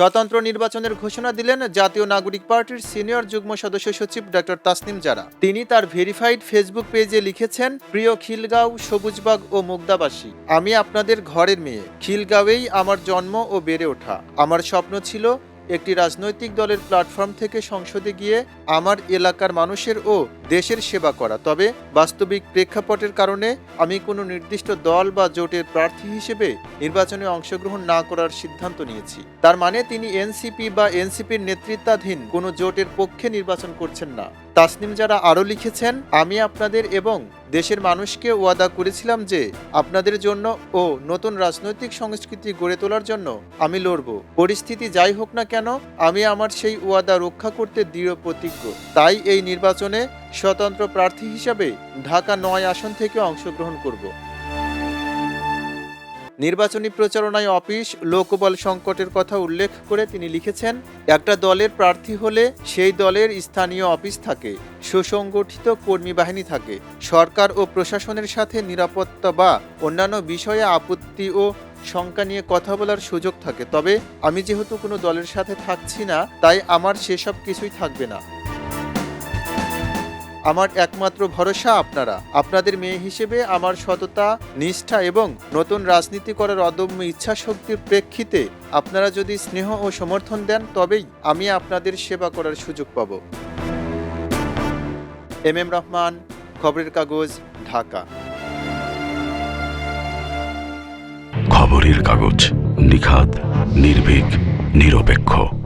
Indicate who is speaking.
Speaker 1: স্বতন্ত্র নির্বাচনের ঘোষণা দিলেন জাতীয় নাগরিক পার্টির সিনিয়র যুগ্ম সদস্য সচিব ডক্টর তাসনিম জারা। তিনি তার ভেরিফাইড ফেসবুক পেজে লিখেছেন, প্রিয় খিলগাঁও, সবুজবাগ ও মুগদাবাসী, আমি আপনাদের ঘরের মেয়ে। খিলগাঁওয়েই আমার জন্ম ও বেড়ে ওঠা। আমার স্বপ্ন ছিল একটি রাজনৈতিক দলের প্ল্যাটফর্ম থেকে সংসদে গিয়ে আমার এলাকার মানুষের ও দেশের সেবা করা। তবে বাস্তবিক প্রেক্ষাপটের কারণে আমি কোনো নির্দিষ্ট দল বা জোটের প্রার্থী হিসেবে নির্বাচনে অংশগ্রহণ না করার সিদ্ধান্ত নিয়েছি। তার মানে তিনি এনসিপি বা এনসিপির নেতৃত্বাধীন কোনো জোটের পক্ষে নির্বাচন করছেন না। তাসনিম যারা আরও লিখেছেন, আমি আপনাদের এবং দেশের মানুষকে ওয়াদা করেছিলাম যে আপনাদের জন্য ও নতুন রাজনৈতিক সংস্কৃতি গড়ে তোলার জন্য আমি লড়ব। পরিস্থিতি যাই হোক না কেন, আমি আমার সেই ওয়াদা রক্ষা করতে দৃঢ় প্রতিজ্ঞ। তাই এই নির্বাচনে স্বতন্ত্র প্রার্থী হিসাবে ঢাকা নয় আসন থেকে অংশগ্রহণ করব। নির্বাচনী প্রচারণায় অফিস, লোকবল সংকটের কথা উল্লেখ করে তিনি লিখেছেন, একটা দলের প্রার্থী হলে সেই দলের স্থানীয় অফিস থাকে, সুসংগঠিত কর্মী বাহিনী থাকে, সরকার ও প্রশাসনের সাথে নিরাপত্তা বা অন্যান্য বিষয়ে আপত্তি ও শঙ্কা নিয়ে কথা বলার সুযোগ থাকে। তবে আমি যেহেতু কোনো দলের সাথে থাকছি না, তাই আমার সেসব কিছুই থাকবে না। আমার একমাত্র ভরসা আপনারা। আপনাদের মেয়ে হিসেবে আমার সততা, নিষ্ঠা এবং নতুন রাজনীতি করার অদম্য ইচ্ছা শক্তির প্রেক্ষিতে আপনারা যদি স্নেহ ও সমর্থন দেন, তবেই আমি আপনাদের সেবা করার সুযোগ পাব। এম এম রহমান, খবরের কাগজ, ঢাকা।
Speaker 2: খবরের কাগজ নিখাত নির্ভীক, নিরপেক্ষ।